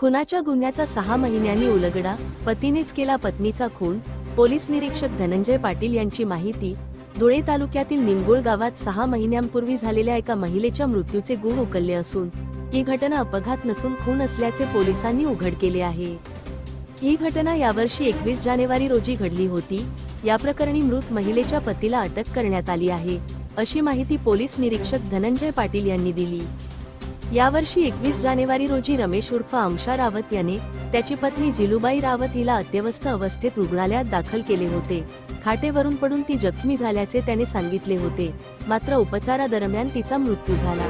खुनाच्या गुन्ह्याचा सहा महिन्यांनी उलगडा पतीनेच केला पत्नीचा खून पोलीस निरीक्षक धनंजय पाटील यांची माहिती धुळे तालुक्यातील निंगुळ गावात सहा महिन्यांपूर्वी झालेल्या एका महिलेच्या मृत्यूचे गुण उकलले असून ही घटना अपघात नसून खून असल्याचे पोलिसांनी उघड केले आहे. ही घटना यावर्षी एकवीस जानेवारी रोजी घडली होती या प्रकरणी मृत महिलेच्या पतीला अटक करण्यात आली आहे अशी माहिती पोलीस निरीक्षक धनंजय पाटील यांनी दिली. यावर्षी एकवीस जानेवारी रोजी रमेश उर्फ आमशा रावत याने त्याची पत्नी जिलुबाई रावत हिला अत्यवस्थ अवस्थेत रुग्णालयात दाखल केले होते. खाटेवरून पडून ती जखमी झाल्याचे त्याने सांगितले होते. मात्र उपचारादरम्यान तिचा मृत्यू झाला.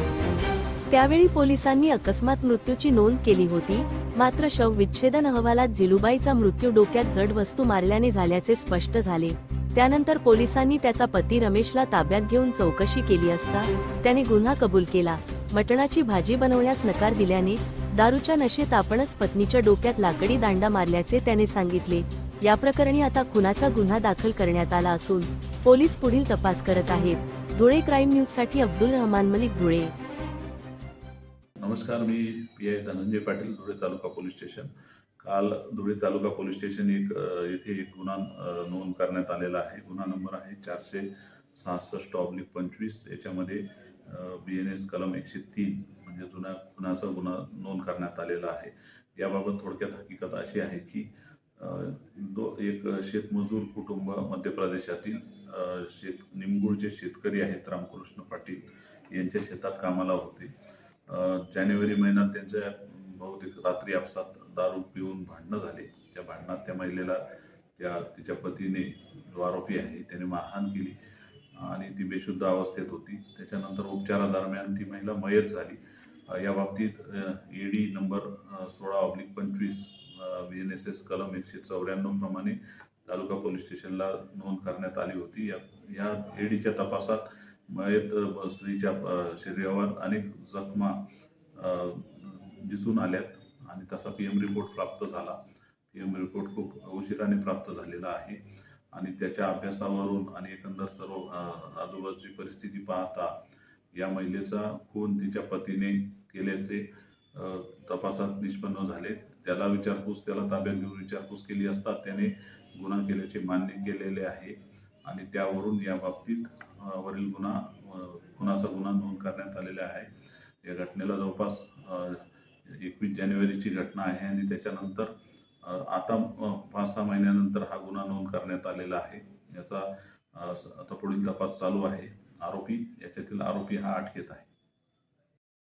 त्यावेळी पोलिसांनी अकस्मात मृत्यूची नोंद केली होती. मात्र शव विच्छेदन अहवालात जिलुबाईचा मृत्यू डोक्यात जड वस्तू मारल्याने झाल्याचे स्पष्ट झाले. त्यानंतर पोलिसांनी त्याचा पती रमेशला ताब्यात घेऊन चौकशी केली असता त्याने गुन्हा कबूल केला. मटणाची भाजी बनवण्यास नकार दिल्याने दारूच्या नशेत आपणच पत्नीच्या डोक्यात लाकडी दांडा मारल्याचे त्याने सांगितले. या प्रकरणी आता खुनाचा गुन्हा दाखल करण्यात आला असून पोलीस पुढील तपास करत आहेत. धुळे क्राईम न्यूजसाठी अब्दुल रहमान मलिक धुळे. नमस्कार मी P I Dhananjay Patil Dhule taluka police station. काल धुळे तालुका पोलीस स्टेशन एक येथे एक गुन्हा नोंद करण्यात आलेला आहे. गुन्हा नंबर आहे चारशे सहासष्ट ऑब्लिक पंचवीस. याच्यामध्ये बी एन एस कलम एकशे तीन म्हणजे जुन्या खुनाचा गुन्हा नोंद करण्यात आलेला आहे. याबाबत थोडक्यात हकीकत अशी आहे की दो एक शेतमजूर कुटुंब मध्य प्रदेशातील शेत निमगुळचे शेतकरी आहेत रामकृष्ण पाटील यांच्या शेतात कामाला होते. जानेवारी महिन्यात त्यांच्या बहुतेक रात्री आपसात दारू पिऊन भांडणं झाले. त्या भांडणात त्या महिलेला त्या तिच्या पतीने जो आरोपी आहे त्याने मारहाण केली. आणि ती बेशुद्ध अवस्थेत होती. त्याच्यानंतर उपचारादरम्यान ती महिला मयत झाली. या बाबतीत ईडी नंबर सोळा ऑब्लिक पंचवीस बी एन एस एस कलम एकशे चौऱ्याण्णव प्रमाणे तालुका पोलीस स्टेशनला नोंद करण्यात आली होती. या या ईडीच्या तपासात मयत स्त्रीच्या शरीरावर अनेक जखमा दिसून आल्यात आणि तसा पी एम रिपोर्ट प्राप्त झाला. पी एम रिपोर्ट खूप उशिराने प्राप्त झालेला आहे. आणि त्याच्या अभ्यासावरून आणि एकंदर सर्व आजूबाजूची परिस्थिती पाहता या महिलेचा खून तिच्या पतीने केल्याचे तपासात निष्पन्न झाले. त्याला विचारपूस त्याला ताब्यात घेऊन विचारपूस केली असता त्याने गुन्हा केल्याचे मान्य केलेले आहे आणि त्यावरून या बाबतीत वरील गुन्हा खुनाचा गुन्हा नोंद करण्यात आलेला आहे. या घटनेला जवळपास एकवीस जानेवारीची घटना आहे आणि त्याच्यानंतर आता पाच सहा महिन्यानंतर हा गुन्हा नोंद करण्यात आलेला आहे. याचा आता पुढील तपास चालू आहे. आरोपी याच्यातील आरोपी हा अटकेत आहे.